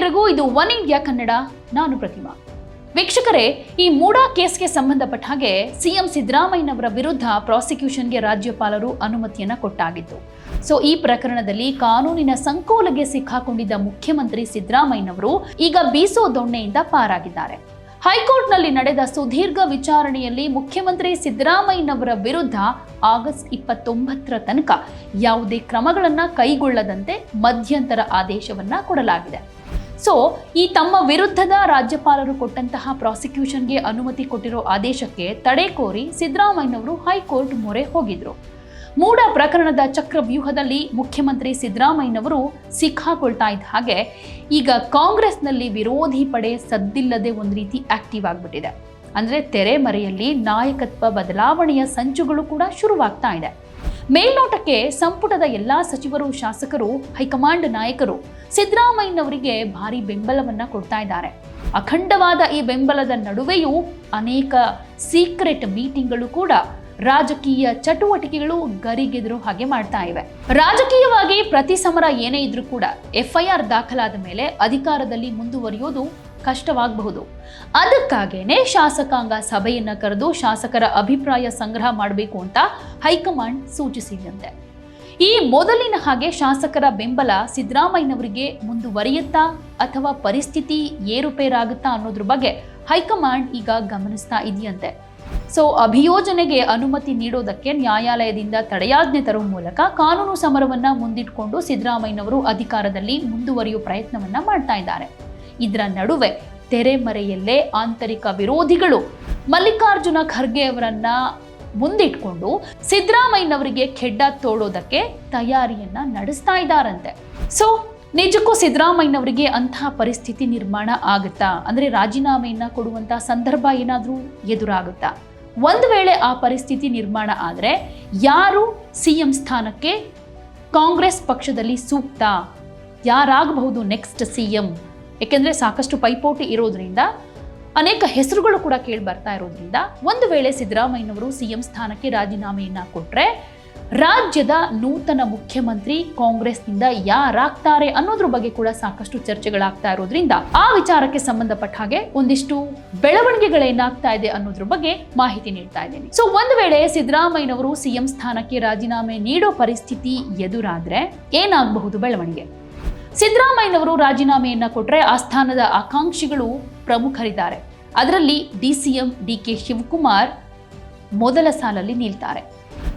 ಎಲ್ರಿಗೂ ಇದು one India Kannada, ನಾನು ಪ್ರತಿಮಾ. ವೀಕ್ಷಕರೇ, ಈ ಮೂಡಾ ಕೇಸ್ಗೆ ಸಂಬಂಧಪಟ್ಟ ಹಾಗೆ ಸಿಎಂ ಸಿದ್ದರಾಮಯ್ಯನವರ ವಿರುದ್ಧ ಪ್ರಾಸಿಕ್ಯೂಷನ್ಗೆ ರಾಜ್ಯಪಾಲರು ಅನುಮತಿಯನ್ನ ಕೊಟ್ಟಾಗಿತ್ತು. ಸೊ, ಈ ಪ್ರಕರಣದಲ್ಲಿ ಕಾನೂನಿನ ಸಂಕೋಲೆಗೆ ಸಿಕ್ಕಾಕೊಂಡಿದ್ದ ಮುಖ್ಯಮಂತ್ರಿ ಸಿದ್ದರಾಮಯ್ಯನವರು ಈಗ ಬೀಸೋ ದೊಣ್ಣೆಯಿಂದ ಪಾರಾಗಿದ್ದಾರೆ. ಹೈಕೋರ್ಟ್ನಲ್ಲಿ ನಡೆದ ಸುದೀರ್ಘ ವಿಚಾರಣೆಯಲ್ಲಿ ಮುಖ್ಯಮಂತ್ರಿ ಸಿದ್ದರಾಮಯ್ಯನವರ ವಿರುದ್ಧ ಆಗಸ್ಟ್ ಇಪ್ಪತ್ತೊಂಬತ್ತರ ತನಕ ಯಾವುದೇ ಕ್ರಮಗಳನ್ನು ಕೈಗೊಳ್ಳದಂತೆ ಮಧ್ಯಂತರ ಆದೇಶವನ್ನ ಕೊಡಲಾಗಿದೆ. ಸೊ ಈ ತಮ್ಮ ವಿರುದ್ಧದ ರಾಜ್ಯಪಾಲರು ಕೊಟ್ಟಂತಹ ಪ್ರಾಸಿಕ್ಯೂಷನ್ಗೆ ಅನುಮತಿ ಕೊಟ್ಟಿರೋ ಆದೇಶಕ್ಕೆ ತಡೆ ಕೋರಿ ಸಿದ್ದರಾಮಯ್ಯನವರು ಹೈಕೋರ್ಟ್ ಮೊರೆ ಹೋಗಿದ್ರು. ಮೂಡ ಪ್ರಕರಣದ ಚಕ್ರವ್ಯೂಹದಲ್ಲಿ ಮುಖ್ಯಮಂತ್ರಿ ಸಿದ್ದರಾಮಯ್ಯನವರು ಸಿಕ್ಕಾಕೊಳ್ತಾ ಇದ್ದ ಹಾಗೆ ಈಗ ಕಾಂಗ್ರೆಸ್ನಲ್ಲಿ ವಿರೋಧಿ ಪಡೆ ಸದ್ದಿಲ್ಲದೆ ಒಂದು ರೀತಿ ಆಕ್ಟಿವ್ ಆಗಿಬಿಟ್ಟಿದೆ. ಅಂದರೆ ತೆರೆಮರೆಯಲ್ಲಿ ನಾಯಕತ್ವ ಬದಲಾವಣೆಯ ಸಂಚುಗಳು ಕೂಡ ಶುರುವಾಗ್ತಾ ಇದೆ. ಮೇಲ್ನೋಟಕ್ಕೆ ಸಂಪುಟದ ಎಲ್ಲಾ ಸಚಿವರು, ಶಾಸಕರು, ಹೈಕಮಾಂಡ್ ನಾಯಕರು ಸಿದ್ದರಾಮಯ್ಯನವರಿಗೆ ಭಾರಿ ಬೆಂಬಲವನ್ನ ಕೊಡ್ತಾ ಇದ್ದಾರೆ. ಅಖಂಡವಾದ ಈ ಬೆಂಬಲದ ನಡುವೆಯೂ ಅನೇಕ ಸೀಕ್ರೆಟ್ ಮೀಟಿಂಗ್ಗಳು ಕೂಡ ರಾಜಕೀಯ ಚಟುವಟಿಕೆಗಳು ಗರಿಗೆದರು ಹಾಗೆ ಮಾಡ್ತಾ ಇವೆ. ರಾಜಕೀಯವಾಗಿ ಪ್ರತಿ ಸಮರ ಏನೇ ಇದ್ರೂ ಕೂಡ ಎಫ್ಐಆರ್ ದಾಖಲಾದ ಮೇಲೆ ಅಧಿಕಾರದಲ್ಲಿ ಮುಂದುವರಿಯೋದು ಕಷ್ಟವಾಗಬಹುದು. ಅದಕ್ಕಾಗೇನೆ ಶಾಸಕಾಂಗ ಸಭೆಯನ್ನ ಕರೆದು ಶಾಸಕರ ಅಭಿಪ್ರಾಯ ಸಂಗ್ರಹ ಮಾಡಬೇಕು ಅಂತ ಹೈಕಮಾಂಡ್ ಸೂಚಿಸಿದಂತೆ. ಈ ಮೊದಲಿನ ಹಾಗೆ ಶಾಸಕರ ಬೆಂಬಲ ಸಿದ್ದರಾಮಯ್ಯನವರಿಗೆ ಮುಂದುವರಿಯುತ್ತಾ ಅಥವಾ ಪರಿಸ್ಥಿತಿ ಏರುಪೇರಾಗುತ್ತಾ ಅನ್ನೋದ್ರ ಬಗ್ಗೆ ಹೈಕಮಾಂಡ್ ಈಗ ಗಮನಿಸ್ತಾ ಇದೆಯಂತೆ. ಸೊ, ಅಭಿಯೋಜನೆಗೆ ಅನುಮತಿ ನೀಡೋದಕ್ಕೆ ನ್ಯಾಯಾಲಯದಿಂದ ತಡೆಯಾಜ್ಞೆ ತರುವ ಮೂಲಕ ಕಾನೂನು ಸಮರವನ್ನ ಮುಂದಿಟ್ಕೊಂಡು ಸಿದ್ದರಾಮಯ್ಯನವರು ಅಧಿಕಾರದಲ್ಲಿ ಮುಂದುವರಿಯುವ ಪ್ರಯತ್ನವನ್ನ ಮಾಡ್ತಾ ಇದ್ದಾರೆ. ಇದರ ನಡುವೆ ತೆರೆಮರೆಯಲ್ಲೇ ಆಂತರಿಕ ವಿರೋಧಿಗಳು ಮಲ್ಲಿಕಾರ್ಜುನ ಖರ್ಗೆ ಅವರನ್ನ ಮುಂದಿಟ್ಕೊಂಡು ಸಿದ್ದರಾಮಯ್ಯನವರಿಗೆ ಖೆಡ್ಡ ತೋಡೋದಕ್ಕೆ ತಯಾರಿಯನ್ನ ನಡೆಸ್ತಾ ಇದ್ದಾರಂತೆ. ಸೊ ನಿಜಕ್ಕೂ ಸಿದ್ದರಾಮಯ್ಯನವರಿಗೆ ಅಂತಹ ಪರಿಸ್ಥಿತಿ ನಿರ್ಮಾಣ ಆಗುತ್ತಾ? ಅಂದ್ರೆ ರಾಜೀನಾಮೆಯನ್ನ ಕೊಡುವಂತಹ ಸಂದರ್ಭ ಏನಾದರೂ ಎದುರಾಗುತ್ತಾ? ಒಂದು ವೇಳೆ ಆ ಪರಿಸ್ಥಿತಿ ನಿರ್ಮಾಣ ಆದರೆ ಯಾರು ಸಿ ಎಂ ಸ್ಥಾನಕ್ಕೆ ಕಾಂಗ್ರೆಸ್ ಪಕ್ಷದಲ್ಲಿ ಸೂಕ್ತ? ಯಾರಾಗಬಹುದು ನೆಕ್ಸ್ಟ್ ಸಿ ಎಂ ಏಕೆಂದರೆ ಸಾಕಷ್ಟು ಪೈಪೋಟಿ ಇರೋದ್ರಿಂದ ಅನೇಕ ಹೆಸರುಗಳು ಕೂಡ ಕೇಳಿ ಬರ್ತಾ ಇರೋದ್ರಿಂದ ಒಂದು ವೇಳೆ ಸಿದ್ದರಾಮಯ್ಯನವರು ಸಿ ಎಂ ಸ್ಥಾನಕ್ಕೆ ರಾಜೀನಾಮೆಯನ್ನ ಕೊಟ್ಟರೆ ರಾಜ್ಯದ ನೂತನ ಮುಖ್ಯಮಂತ್ರಿ ಕಾಂಗ್ರೆಸ್ನಿಂದ ಯಾರಾಗ್ತಾರೆ ಅನ್ನೋದ್ರ ಬಗ್ಗೆ ಕೂಡ ಸಾಕಷ್ಟು ಚರ್ಚೆಗಳಾಗ್ತಾ ಇರೋದ್ರಿಂದ ಆ ವಿಚಾರಕ್ಕೆ ಸಂಬಂಧಪಟ್ಟ ಹಾಗೆ ಒಂದಿಷ್ಟು ಬೆಳವಣಿಗೆಗಳೇನಾಗ್ತಾ ಇದೆ ಅನ್ನೋದ್ರ ಬಗ್ಗೆ ಮಾಹಿತಿ ನೀಡ್ತಾ ಇದ್ದೇನೆ. ಸೊ ಒಂದು ವೇಳೆ ಸಿದ್ದರಾಮಯ್ಯನವರು ಸಿಎಂ ಸ್ಥಾನಕ್ಕೆ ರಾಜೀನಾಮೆ ನೀಡೋ ಪರಿಸ್ಥಿತಿ ಎದುರಾದ್ರೆ ಏನಾಗಬಹುದು ಬೆಳವಣಿಗೆ? ಸಿದ್ದರಾಮಯ್ಯನವರು ರಾಜೀನಾಮೆಯನ್ನ ಕೊಟ್ರೆ ಆ ಸ್ಥಾನದ ಆಕಾಂಕ್ಷಿಗಳು ಪ್ರಮುಖರಿದ್ದಾರೆ. ಅದರಲ್ಲಿ D C M, D K Shivakumar ಮೊದಲ ಸಾಲಲ್ಲಿ ನಿಲ್ತಾರೆ.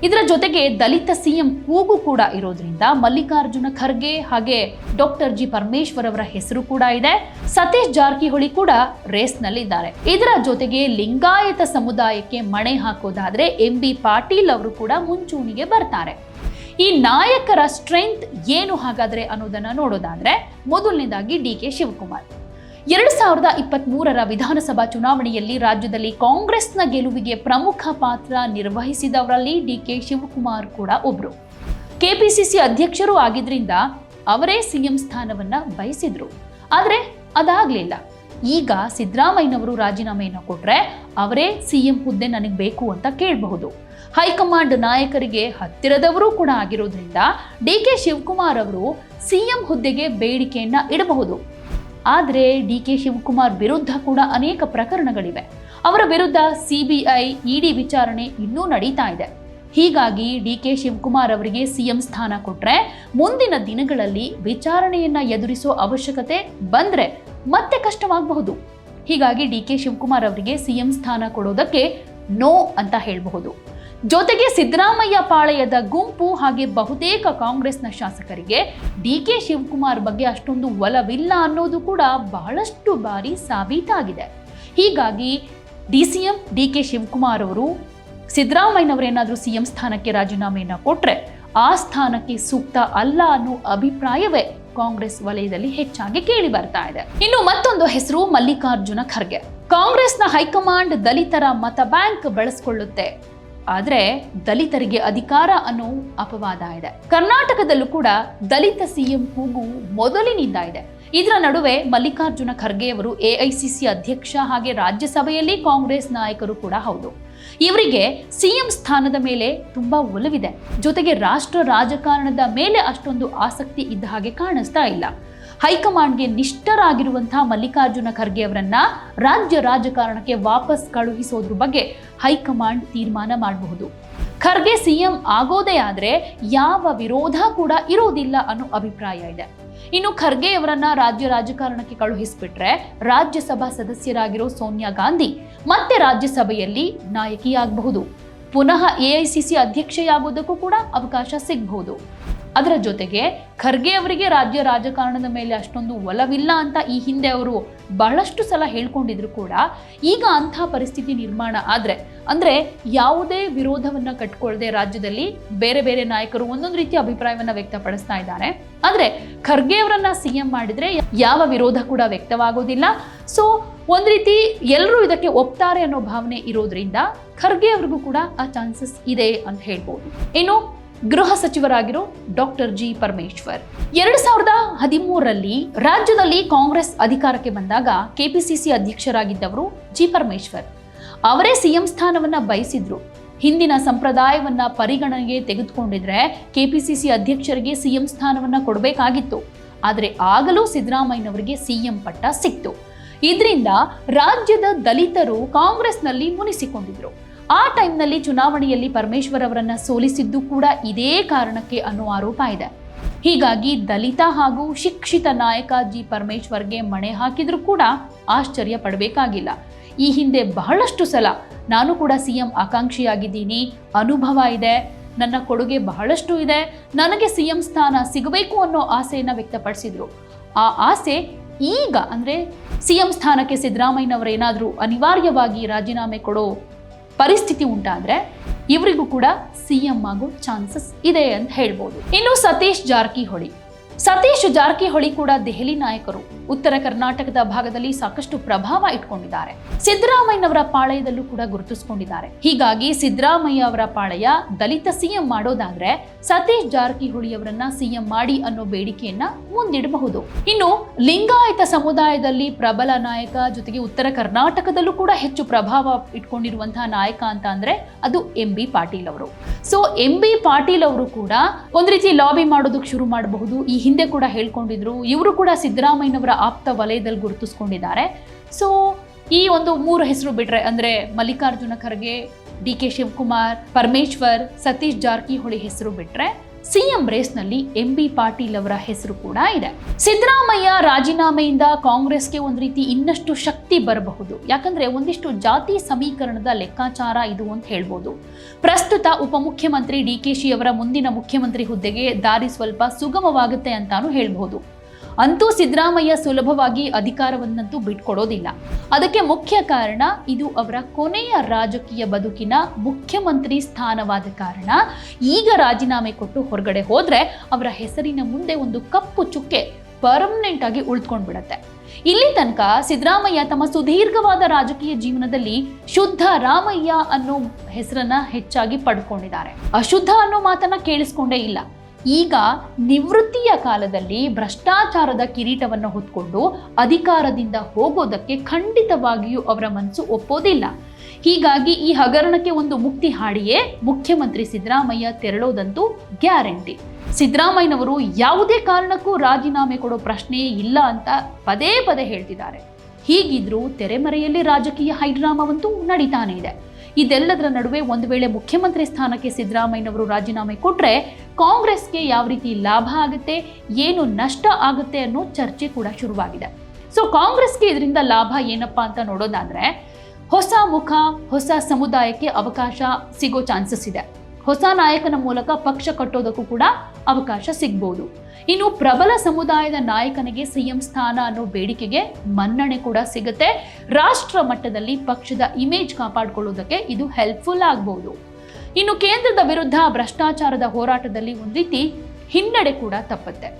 ಇದರ ಜೊತೆಗೆ ದಲಿತ ಸಿಎಂ ಕೂಗು ಕೂಡ ಇರೋದ್ರಿಂದ ಮಲ್ಲಿಕಾರ್ಜುನ ಖರ್ಗೆ ಹಾಗೆ ಡಾಕ್ಟರ್ ಜಿ ಪರಮೇಶ್ವರ್ ಅವರ ಹೆಸರು ಕೂಡ ಇದೆ. ಸತೀಶ್ ಜಾರಕಿಹೊಳಿ ಕೂಡ ರೇಸ್ನಲ್ಲಿದ್ದಾರೆ. ಇದರ ಜೊತೆಗೆ ಲಿಂಗಾಯತ ಸಮುದಾಯಕ್ಕೆ ಮಣೆ ಹಾಕೋದಾದ್ರೆ ಎಂ ಬಿ ಪಾಟೀಲ್ ಅವರು ಕೂಡ ಮುಂಚೂಣಿಗೆ ಬರ್ತಾರೆ. ಈ ನಾಯಕರ ಸ್ಟ್ರೆಂತ್ ಏನು ಹಾಗಾದ್ರೆ ಅನ್ನೋದನ್ನ ನೋಡೋದಾದ್ರೆ ಮೊದಲನೇದಾಗಿ ಡಿ ಕೆ ಶಿವಕುಮಾರ್. ಎರಡು ಸಾವಿರದ ಇಪ್ಪತ್ತ್ ಮೂರರ ವಿಧಾನಸಭಾ ಚುನಾವಣೆಯಲ್ಲಿ ರಾಜ್ಯದಲ್ಲಿ ಕಾಂಗ್ರೆಸ್ನ ಗೆಲುವಿಗೆ ಪ್ರಮುಖ ಪಾತ್ರ ನಿರ್ವಹಿಸಿದವರಲ್ಲಿ ಡಿ ಕೆ ಶಿವಕುಮಾರ್ ಕೂಡ ಒಬ್ರು. ಕೆಪಿಸಿಸಿ ಅಧ್ಯಕ್ಷರು ಆಗಿದ್ರಿಂದ ಅವರೇ ಸಿಎಂ ಸ್ಥಾನವನ್ನ ಬಯಸಿದ್ರು. ಆದರೆ ಅದಾಗ್ಲಿಲ್ಲ. ಈಗ ಸಿದ್ದರಾಮಯ್ಯನವರು ರಾಜೀನಾಮೆಯನ್ನು ಕೊಟ್ರೆ ಅವರೇ ಸಿಎಂ ಹುದ್ದೆ ನನಗೆ ಬೇಕು ಅಂತ ಕೇಳಬಹುದು. ಹೈಕಮಾಂಡ್ ನಾಯಕರಿಗೆ ಹತ್ತಿರದವರು ಕೂಡ ಆಗಿರೋದ್ರಿಂದ ಡಿ ಕೆ ಶಿವಕುಮಾರ್ ಅವರು ಸಿಎಂ ಹುದ್ದೆಗೆ ಬೇಡಿಕೆಯನ್ನ ಇಡಬಹುದು. ಆದರೆ ಡಿ ಕೆ ಶಿವಕುಮಾರ್ ವಿರುದ್ಧ ಕೂಡ ಅನೇಕ ಪ್ರಕರಣಗಳಿವೆ. ಅವರ ವಿರುದ್ಧ ಸಿಬಿಐ ಇಡಿ ವಿಚಾರಣೆ ಇನ್ನೂ ನಡೀತಾ ಇದೆ. ಹೀಗಾಗಿ ಡಿ ಕೆ ಶಿವಕುಮಾರ್ ಅವರಿಗೆ ಸಿಎಂ ಸ್ಥಾನ ಕೊಟ್ರೆ ಮುಂದಿನ ದಿನಗಳಲ್ಲಿ ವಿಚಾರಣೆಯನ್ನ ಎದುರಿಸೋ ಅವಶ್ಯಕತೆ ಬಂದ್ರೆ ಮತ್ತೆ ಕಷ್ಟವಾಗಬಹುದು. ಹೀಗಾಗಿ ಡಿ ಕೆ ಶಿವಕುಮಾರ್ ಅವರಿಗೆ ಸಿಎಂ ಸ್ಥಾನ ಕೊಡೋದಕ್ಕೆ ನೋ ಅಂತ ಹೇಳಬಹುದು. ಜೊತೆಗೆ ಸಿದ್ದರಾಮಯ್ಯ ಪಾಳಯದ ಗುಂಪು ಹಾಗೆ ಬಹುತೇಕ ಕಾಂಗ್ರೆಸ್ನ ಶಾಸಕರಿಗೆ ಡಿ ಕೆ ಶಿವಕುಮಾರ್ ಬಗ್ಗೆ ಅಷ್ಟೊಂದು ಒಲವಿಲ್ಲ ಅನ್ನೋದು ಕೂಡ ಬಹಳಷ್ಟು ಬಾರಿ ಸಾಬೀತಾಗಿದೆ. ಹೀಗಾಗಿ D C M D K Shivakumar ಅವರು ಸಿದ್ದರಾಮಯ್ಯನವರೇನಾದರೂ ಸಿ ಎಂ ಸ್ಥಾನಕ್ಕೆ ರಾಜೀನಾಮೆಯನ್ನು ಕೊಟ್ಟರೆ ಆ ಸ್ಥಾನಕ್ಕೆ ಸೂಕ್ತ ಅಲ್ಲ ಅನ್ನೋ ಅಭಿಪ್ರಾಯವೇ ಕಾಂಗ್ರೆಸ್ ವಲಯದಲ್ಲಿ ಹೆಚ್ಚಾಗಿ ಕೇಳಿ ಬರ್ತಾ ಇದೆ. ಇನ್ನು ಮತ್ತೊಂದು ಹೆಸರು ಮಲ್ಲಿಕಾರ್ಜುನ ಖರ್ಗೆ. ಕಾಂಗ್ರೆಸ್ನ ಹೈಕಮಾಂಡ್ ದಲಿತರ ಮತ ಬ್ಯಾಂಕ್ ಬೆಳೆಸ್ಕೊಳ್ಳುತ್ತೆ. ಆದ್ರೆ ದಲಿತರಿಗೆ ಅಧಿಕಾರ ಅನ್ನೋ ಅಪವಾದ ಇದೆ. ಕರ್ನಾಟಕದಲ್ಲೂ ಕೂಡ ದಲಿತ ಸಿಎಂ ಕೂಗು ಮೊದಲಿನಿಂದ ಇದೆ. ಇದರ ನಡುವೆ ಮಲ್ಲಿಕಾರ್ಜುನ ಖರ್ಗೆಯವರು ಎಐಸಿಸಿ ಅಧ್ಯಕ್ಷ ಹಾಗೆ ರಾಜ್ಯಸಭೆಯಲ್ಲಿ ಕಾಂಗ್ರೆಸ್ ನಾಯಕರು ಕೂಡ ಹೌದು. ಇವರಿಗೆ ಸಿಎಂ ಸ್ಥಾನದ ಮೇಲೆ ತುಂಬಾ ಒಲವಿದೆ. ಜೊತೆಗೆ ರಾಷ್ಟ್ರ ರಾಜಕಾರಣದ ಮೇಲೆ ಅಷ್ಟೊಂದು ಆಸಕ್ತಿ ಇದ್ದ ಹಾಗೆ ಕಾಣಿಸ್ತಾ ಇಲ್ಲ. ಹೈಕಮಾಂಡ್ಗೆ ನಿಷ್ಠರಾಗಿರುವಂತಹ ಮಲ್ಲಿಕಾರ್ಜುನ ಖರ್ಗೆ ಅವರನ್ನ ರಾಜ್ಯ ರಾಜಕಾರಣಕ್ಕೆ ವಾಪಸ್ ಕಳುಹಿಸೋದ್ರ ಬಗ್ಗೆ ಹೈಕಮಾಂಡ್ ತೀರ್ಮಾನ ಮಾಡಬಹುದು. ಖರ್ಗೆ ಸಿಎಂ ಆಗೋದೇ ಆದ್ರೆ ಯಾವ ವಿರೋಧ ಕೂಡ ಇರೋದಿಲ್ಲ ಅನ್ನೋ ಅಭಿಪ್ರಾಯ ಇದೆ. ಇನ್ನು ಖರ್ಗೆ ಅವರನ್ನ ರಾಜ್ಯ ರಾಜಕಾರಣಕ್ಕೆ ಕಳುಹಿಸಿಬಿಟ್ರೆ ರಾಜ್ಯಸಭಾ ಸದಸ್ಯರಾಗಿರೋ ಸೋನಿಯಾ ಗಾಂಧಿ ಮತ್ತೆ ರಾಜ್ಯಸಭೆಯಲ್ಲಿ ನಾಯಕಿಯಾಗಬಹುದು. ಪುನಃ ಎಐಸಿಸಿ ಅಧ್ಯಕ್ಷೆಯಾಗೋದಕ್ಕೂ ಕೂಡ ಅವಕಾಶ ಸಿಗಬಹುದು. ಅದರ ಜೊತೆಗೆ ಖರ್ಗೆ ಅವರಿಗೆ ರಾಜ್ಯ ರಾಜಕಾರಣದ ಮೇಲೆ ಅಷ್ಟೊಂದು ಒಲವಿಲ್ಲ ಅಂತ ಈ ಹಿಂದೆ ಅವರು ಬಹಳಷ್ಟು ಸಲ ಹೇಳ್ಕೊಂಡಿದ್ರು ಕೂಡ. ಈಗ ಅಂಥ ಪರಿಸ್ಥಿತಿ ನಿರ್ಮಾಣ ಆದರೆ, ಅಂದರೆ ಯಾವುದೇ ವಿರೋಧವನ್ನ ಕಟ್ಕೊಳ್ಳದೆ ರಾಜ್ಯದಲ್ಲಿ ಬೇರೆ ಬೇರೆ ನಾಯಕರು ಒಂದೊಂದು ರೀತಿಯ ಅಭಿಪ್ರಾಯವನ್ನ ವ್ಯಕ್ತಪಡಿಸ್ತಾ ಇದ್ದಾರೆ. ಆದರೆ ಖರ್ಗೆ ಅವರನ್ನ ಸಿ ಎಂ ಮಾಡಿದ್ರೆ ಯಾವ ವಿರೋಧ ಕೂಡ ವ್ಯಕ್ತವಾಗೋದಿಲ್ಲ. ಸೊ ಒಂದು ರೀತಿ ಎಲ್ಲರೂ ಇದಕ್ಕೆ ಒಪ್ತಾರೆ ಅನ್ನೋ ಭಾವನೆ ಇರೋದ್ರಿಂದ ಖರ್ಗೆ ಅವ್ರಿಗೂ ಕೂಡ ಆ ಚಾನ್ಸಸ್ ಇದೆ ಅಂತ ಹೇಳ್ಬೋದು. ಇನ್ನು ಗೃಹ ಸಚಿವರಾಗಿರೋ ಡಾಕ್ಟರ್ ಜಿ ಪರಮೇಶ್ವರ್. ಎರಡು ಸಾವಿರದ ಹದಿಮೂರರಲ್ಲಿ ರಾಜ್ಯದಲ್ಲಿ ಕಾಂಗ್ರೆಸ್ ಅಧಿಕಾರಕ್ಕೆ ಬಂದಾಗ ಕೆಪಿಸಿಸಿ ಅಧ್ಯಕ್ಷರಾಗಿದ್ದವರು ಜಿ ಪರಮೇಶ್ವರ್. ಅವರೇ ಸಿಎಂ ಸ್ಥಾನವನ್ನ ಬಯಸಿದ್ರು. ಹಿಂದಿನ ಸಂಪ್ರದಾಯವನ್ನ ಪರಿಗಣನೆಗೆ ತೆಗೆದುಕೊಂಡಿದ್ರೆ ಕೆಪಿಸಿಸಿ ಅಧ್ಯಕ್ಷರಿಗೆ ಸಿಎಂ ಸ್ಥಾನವನ್ನ ಕೊಡಬೇಕಾಗಿತ್ತು. ಆದರೆ ಆಗಲೂ ಸಿದ್ದರಾಮಯ್ಯನವರಿಗೆ ಸಿಎಂ ಪಟ್ಟ ಸಿಕ್ತು. ಇದರಿಂದ ರಾಜ್ಯದ ದಲಿತರು ಕಾಂಗ್ರೆಸ್ನಲ್ಲಿ ಮುನಿಸಿಕೊಂಡಿದ್ರು. ಆ ಟೈಮ್ನಲ್ಲಿ ಚುನಾವಣೆಯಲ್ಲಿ ಪರಮೇಶ್ವರ್ ಅವರನ್ನ ಸೋಲಿಸಿದ್ದು ಕೂಡ ಇದೇ ಕಾರಣಕ್ಕೆ ಅನ್ನೋ ಆರೋಪ ಇದೆ. ಹೀಗಾಗಿ ದಲಿತ ಹಾಗೂ ಶಿಕ್ಷಿತ ನಾಯಕ ಜಿ ಪರಮೇಶ್ವರ್ಗೆ ಮಣೆ ಹಾಕಿದ್ರೂ ಕೂಡ ಆಶ್ಚರ್ಯ ಪಡಬೇಕಾಗಿಲ್ಲ. ಈ ಹಿಂದೆ ಬಹಳಷ್ಟು ಸಲ ನಾನು ಕೂಡ ಸಿಎಂ ಆಕಾಂಕ್ಷಿಯಾಗಿದ್ದೀನಿ, ಅನುಭವ ಇದೆ, ನನ್ನ ಕೊಡುಗೆ ಬಹಳಷ್ಟು ಇದೆ, ನನಗೆ ಸಿಎಂ ಸ್ಥಾನ ಸಿಗಬೇಕು ಅನ್ನೋ ಆಸೆಯನ್ನು ವ್ಯಕ್ತಪಡಿಸಿದ್ರು. ಆ ಆಸೆ ಈಗ ಅಂದರೆ ಸಿಎಂ ಸ್ಥಾನಕ್ಕೆ ಸಿದ್ದರಾಮಯ್ಯನವರೇನಾದರೂ ಅನಿವಾರ್ಯವಾಗಿ ರಾಜೀನಾಮೆ ಕೊಡೋ ಪರಿಸ್ಥಿತಿ ಉಂಟಾದ್ರೆ ಇವರಿಗೂ ಕೂಡ ಸಿಎಂ ಆಗೋ ಚಾನ್ಸಸ್ ಇದೆ ಅಂತ ಹೇಳ್ಬೋದು. ಇನ್ನು ಸತೀಶ್ ಜಾರಕಿಹೊಳಿ. ಸತೀಶ್ ಜಾರಕಿಹೊಳಿ ಕೂಡ ದೆಹಲಿ ನಾಯಕರು. ಉತ್ತರ ಕರ್ನಾಟಕದ ಭಾಗದಲ್ಲಿ ಸಾಕಷ್ಟು ಪ್ರಭಾವ ಇಟ್ಕೊಂಡಿದ್ದಾರೆ. ಸಿದ್ದರಾಮಯ್ಯನವರ ಪಾಳಯದಲ್ಲೂ ಕೂಡ ಗುರುತಿಸಿಕೊಂಡಿದ್ದಾರೆ. ಹೀಗಾಗಿ ಸಿದ್ದರಾಮಯ್ಯ ಅವರ ಪಾಳಯ ದಲಿತ ಸಿಎಂ ಮಾಡೋದಾದ್ರೆ ಸತೀಶ್ ಜಾರಕಿಹೊಳಿ ಅವರನ್ನ ಸಿಎಂ ಮಾಡಿ ಅನ್ನೋ ಬೇಡಿಕೆಯನ್ನ ಮುಂದಿಡಬಹುದು. ಇನ್ನು ಲಿಂಗಾಯತ ಸಮುದಾಯದಲ್ಲಿ ಪ್ರಬಲ ನಾಯಕ ಜೊತೆಗೆ ಉತ್ತರ ಕರ್ನಾಟಕದಲ್ಲೂ ಕೂಡ ಹೆಚ್ಚು ಪ್ರಭಾವ ಇಟ್ಕೊಂಡಿರುವಂತಹ ನಾಯಕ ಅಂತ ಅಂದ್ರೆ ಅದು ಎಂ ಬಿ ಪಾಟೀಲ್ ಅವರು. ಸೊ, ಎಂ ಬಿ ಪಾಟೀಲ್ ಅವರು ಕೂಡ ಒಂದ್ ರೀತಿ ಲಾಬಿ ಮಾಡೋದಕ್ಕೆ ಶುರು ಮಾಡಬಹುದು. ಈ ಹಿಂದೆ ಕೂಡ ಹೇಳ್ಕೊಂಡಿದ್ರು. ಇವರು ಕೂಡ ಸಿದ್ದರಾಮಯ್ಯನವರ ಆಪ್ತ ವಲಯದಲ್ಲಿ ಗುರುತಿಸ್ಕೊಂಡಿದ್ದಾರೆ. ಸೊ ಈ ಒಂದು ಮೂರು ಹೆಸರು ಬಿಟ್ರೆ ಅಂದ್ರೆ ಮಲ್ಲಿಕಾರ್ಜುನ ಖರ್ಗೆ, ಡಿ ಕೆ ಶಿವಕುಮಾರ್, ಪರಮೇಶ್ವರ್, ಸತೀಶ್ ಜಾರಕಿಹೊಳಿ ಹೆಸರು ಬಿಟ್ರೆ ಸಿಎಂ ರೇಸ್ನಲ್ಲಿ ಎಂ ಬಿ ಪಾಟೀಲ್ ಅವರ ಹೆಸರು ಕೂಡ ಇದೆ. ಸಿದ್ದರಾಮಯ್ಯ ರಾಜೀನಾಮೆಯಿಂದ ಕಾಂಗ್ರೆಸ್ಗೆ ಒಂದು ರೀತಿ ಇನ್ನಷ್ಟು ಶಕ್ತಿ ಬರಬಹುದು. ಯಾಕಂದ್ರೆ ಒಂದಿಷ್ಟು ಜಾತಿ ಸಮೀಕರಣದ ಲೆಕ್ಕಾಚಾರ ಇದು ಅಂತ ಹೇಳ್ಬೋದು. ಪ್ರಸ್ತುತ ಉಪಮುಖ್ಯಮಂತ್ರಿ ಡಿ ಕೆ ಶಿ ಅವರ ಮುಂದಿನ ಮುಖ್ಯಮಂತ್ರಿ ಹುದ್ದೆಗೆ ದಾರಿ ಸ್ವಲ್ಪ ಸುಗಮವಾಗುತ್ತೆ ಅಂತಾನು ಹೇಳ್ಬೋದು. ಅಂತೂ ಸಿದ್ದರಾಮಯ್ಯ ಸುಲಭವಾಗಿ ಅಧಿಕಾರವನ್ನಂತೂ ಬಿಟ್ಕೊಡೋದಿಲ್ಲ. ಅದಕ್ಕೆ ಮುಖ್ಯ ಕಾರಣ ಇದು ಅವರ ಕೊನೆಯ ರಾಜಕೀಯ ಬದುಕಿನ ಮುಖ್ಯಮಂತ್ರಿ ಸ್ಥಾನವಾದ ಕಾರಣ. ಈಗ ರಾಜೀನಾಮೆ ಕೊಟ್ಟು ಹೊರಗಡೆ ಹೋದರೆ ಅವರ ಹೆಸರಿನ ಮುಂದೆ ಒಂದು ಕಪ್ಪು ಚುಕ್ಕೆ ಪರ್ಮನೆಂಟ್ ಆಗಿ ಉಳಿದ್ಕೊಂಡು ಬಿಡುತ್ತೆ ಇಲ್ಲಿ ತನಕ ಸಿದ್ದರಾಮಯ್ಯ ತಮ್ಮ ಸುದೀರ್ಘವಾದ ರಾಜಕೀಯ ಜೀವನದಲ್ಲಿ ಶುದ್ಧ ರಾಮಯ್ಯ ಅನ್ನೋ ಹೆಸರನ್ನ ಹೆಚ್ಚಾಗಿ ಪಡ್ಕೊಂಡಿದ್ದಾರೆ. ಅಶುದ್ಧ ಅನ್ನೋ ಮಾತನ್ನ ಕೇಳಿಸ್ಕೊಂಡೇ ಇಲ್ಲ. ಈಗ ನಿವೃತ್ತಿಯ ಕಾಲದಲ್ಲಿ ಭ್ರಷ್ಟಾಚಾರದ ಕಿರೀಟವನ್ನು ಹೊತ್ಕೊಂಡು ಅಧಿಕಾರದಿಂದ ಹೋಗೋದಕ್ಕೆ ಖಂಡಿತವಾಗಿಯೂ ಅವರ ಮನಸ್ಸು ಒಪ್ಪೋದಿಲ್ಲ. ಹೀಗಾಗಿ ಈ ಹಗರಣಕ್ಕೆ ಒಂದು ಮುಕ್ತಿ ಹಾಡಿಯೇ ಮುಖ್ಯಮಂತ್ರಿ ಸಿದ್ದರಾಮಯ್ಯ ತೆರಳೋದಂತೂ ಗ್ಯಾರಂಟಿ. ಸಿದ್ದರಾಮಯ್ಯನವರು ಯಾವುದೇ ಕಾರಣಕ್ಕೂ ರಾಜೀನಾಮೆ ಕೊಡೋ ಪ್ರಶ್ನೆಯೇ ಇಲ್ಲ ಅಂತ ಪದೇ ಪದೇ ಹೇಳ್ತಿದ್ದಾರೆ. ಹೀಗಿದ್ರೂ ತೆರೆಮರೆಯಲ್ಲಿ ರಾಜಕೀಯ ಹೈಡ್ರಾಮವಂತೂ ನಡೀತಾನೆ ಇದೆ. ಇದೆಲ್ಲದರ ನಡುವೆ ಒಂದು ವೇಳೆ ಮುಖ್ಯಮಂತ್ರಿ ಸ್ಥಾನಕ್ಕೆ ಸಿದ್ದರಾಮಯ್ಯನವರು ರಾಜೀನಾಮೆ ಕೊಟ್ಟರೆ ಕಾಂಗ್ರೆಸ್ಗೆ ಯಾವ ರೀತಿ ಲಾಭ ಆಗುತ್ತೆ, ಏನು ನಷ್ಟ ಆಗುತ್ತೆ ಅನ್ನೋ ಚರ್ಚೆ ಕೂಡ ಶುರುವಾಗಿದೆ. ಸೊ ಕಾಂಗ್ರೆಸ್ಗೆ ಇದರಿಂದ ಲಾಭ ಏನಪ್ಪ ಅಂತ ನೋಡೋದಾದರೆ, ಹೊಸ ಮುಖ, ಹೊಸ ಸಮುದಾಯಕ್ಕೆ ಅವಕಾಶ ಸಿಗೋ ಚಾನ್ಸಸ್ ಇದೆ. ಹೊಸ ನಾಯಕನ ಮೂಲಕ ಪಕ್ಷ ಕಟ್ಟೋದಕ್ಕೂ ಕೂಡ ಅವಕಾಶ ಸಿಗ್ಬೋದು. ಇನ್ನು ಪ್ರಬಲ ಸಮುದಾಯದ ನಾಯಕನಿಗೆ ಸಿಎಂ ಸ್ಥಾನ ಅನ್ನೋ ಬೇಡಿಕೆಗೆ ಮನ್ನಣೆ ಕೂಡ ಸಿಗುತ್ತೆ. ರಾಷ್ಟ್ರ ಮಟ್ಟದಲ್ಲಿ ಪಕ್ಷದ ಇಮೇಜ್ ಕಾಪಾಡಿಕೊಳ್ಳೋದಕ್ಕೆ ಇದು ಹೆಲ್ಪ್ಫುಲ್ ಆಗ್ಬೋದು. ಇನ್ನು ಕೇಂದ್ರದ ವಿರುದ್ಧ ಭ್ರಷ್ಟಾಚಾರದ ಹೋರಾಟದಲ್ಲಿ ಒಂದು ರೀತಿ ಹಿನ್ನಡೆ ಕೂಡ ತಪ್ಪುತ್ತೆ.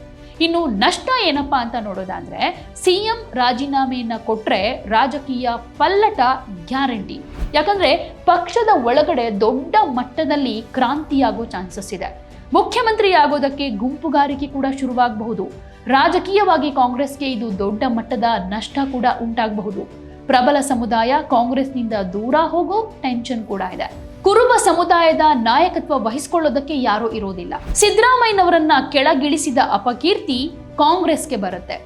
ಇನ್ನು ನಷ್ಟ ಏನಪ್ಪಾ ಅಂತ ನೋಡೋದಾದ್ರೆ ಸಿಎಂ ರಾಜೀನಾಮೆಯನ್ನು ಕೊಟ್ರೆ ರಾಜಕೀಯ ಪಲ್ಲಟ ಗ್ಯಾರಂಟಿ. ಯಾಕಂದ್ರೆ ಪಕ್ಷದ ಒಳಗಡೆ ದೊಡ್ಡ ಮಟ್ಟದಲ್ಲಿ ಕ್ರಾಂತಿಯಾಗೋ ಚಾನ್ಸಸ್ ಇದೆ. ಮುಖ್ಯಮಂತ್ರಿ ಆಗೋದಕ್ಕೆ ಗುಂಪುಗಾರಿಕೆ ಕೂಡ ಶುರುವಾಗಬಹುದು. ರಾಜಕೀಯವಾಗಿ ಕಾಂಗ್ರೆಸ್ಗೆ ಇದು ದೊಡ್ಡ ಮಟ್ಟದ ನಷ್ಟ ಕೂಡ ಉಂಟಾಗಬಹುದು. ಪ್ರಬಲ ಸಮುದಾಯ ಕಾಂಗ್ರೆಸ್ನಿಂದ ದೂರ ಹೋಗೋ ಟೆನ್ಷನ್ ಕೂಡ ಇದೆ. ಕುರುಬ ಸಮುದಾಯದ ನಾಯಕತ್ವ ವಹಿಸಿಕೊಳ್ಳೋದಕ್ಕೆ ಯಾರೂ ಇರೋದಿಲ್ಲ. ಸಿದ್ದರಾಮಯ್ಯನವರನ್ನ ಕೆಳಗಿಳಿಸಿದ ಅಪಕೀರ್ತಿ ಕಾಂಗ್ರೆಸ್ಗೆ ಬರುತ್ತೆ.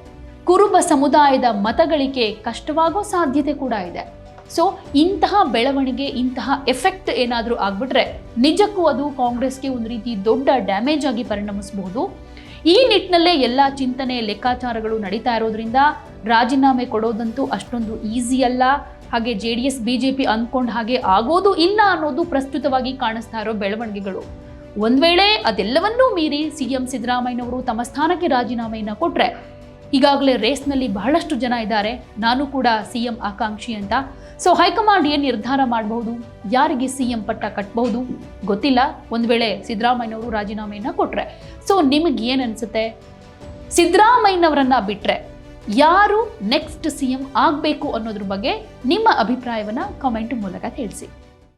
ಕುರುಬ ಸಮುದಾಯದ ಮತಗಳಿಕೆ ಕಷ್ಟವಾಗೋ ಸಾಧ್ಯತೆ ಕೂಡ ಇದೆ. ಸೊ ಇಂತಹ ಬೆಳವಣಿಗೆ, ಇಂತಹ ಎಫೆಕ್ಟ್ ಏನಾದರೂ ಆಗ್ಬಿಟ್ರೆ ನಿಜಕ್ಕೂ ಅದು ಕಾಂಗ್ರೆಸ್ಗೆ ಒಂದು ರೀತಿ ದೊಡ್ಡ ಡ್ಯಾಮೇಜ್ ಆಗಿ ಪರಿಣಮಿಸಬಹುದು ಈ ನಿಟ್ಟಿನಲ್ಲೇ ಎಲ್ಲ ಚಿಂತನೆ, ಲೆಕ್ಕಾಚಾರಗಳು ನಡೀತಾ ಇರೋದ್ರಿಂದ ರಾಜೀನಾಮೆ ಕೊಡೋದಂತೂ ಅಷ್ಟೊಂದು ಈಸಿ ಅಲ್ಲ. ಹಾಗೆ J D S, B J P ಅಂದ್ಕೊಂಡು ಹಾಗೆ ಆಗೋದು ಇಲ್ಲ ಅನ್ನೋದು ಪ್ರಸ್ತುತವಾಗಿ ಕಾಣಿಸ್ತಾ ಇರೋ ಬೆಳವಣಿಗೆಗಳು. ಒಂದು ವೇಳೆ ಅದೆಲ್ಲವನ್ನೂ ಮೀರಿ ಸಿ ಎಂ ಸಿದ್ದರಾಮಯ್ಯನವರು ತಮ್ಮ ಸ್ಥಾನಕ್ಕೆ ರಾಜೀನಾಮೆಯನ್ನು ಕೊಟ್ಟರೆ ಈಗಾಗಲೇ ರೇಸ್ನಲ್ಲಿ ಬಹಳಷ್ಟು ಜನ ಇದ್ದಾರೆ. ನಾನು ಕೂಡ ಸಿ ಎಂ ಆಕಾಂಕ್ಷಿ ಅಂತ. ಸೊ ಹೈಕಮಾಂಡ್ ಏನು ನಿರ್ಧಾರ ಮಾಡಬಹುದು? ಯಾರಿಗೆ ಸಿ ಎಂ ಪಟ್ಟ ಕಟ್ಟಬಹುದು ಗೊತ್ತಿಲ್ಲ. ಒಂದು ವೇಳೆ ಸಿದ್ದರಾಮಯ್ಯನವರು ರಾಜೀನಾಮೆಯನ್ನು ಕೊಟ್ಟರೆ ಸೊ ನಿಮಗೆ ಅನಿಸುತ್ತೆ? ಸಿದ್ದರಾಮಯ್ಯನವರನ್ನು ಬಿಟ್ರೆ ಯಾರು ನೆಕ್ಸ್ಟ್ ಸಿ ಎಂ ಆಗಬೇಕು ಅನ್ನೋದ್ರ ಬಗ್ಗೆ ನಿಮ್ಮ ಅಭಿಪ್ರಾಯವನ್ನು ಕಮೆಂಟ್ ಮೂಲಕ ತಿಳಿಸಿ.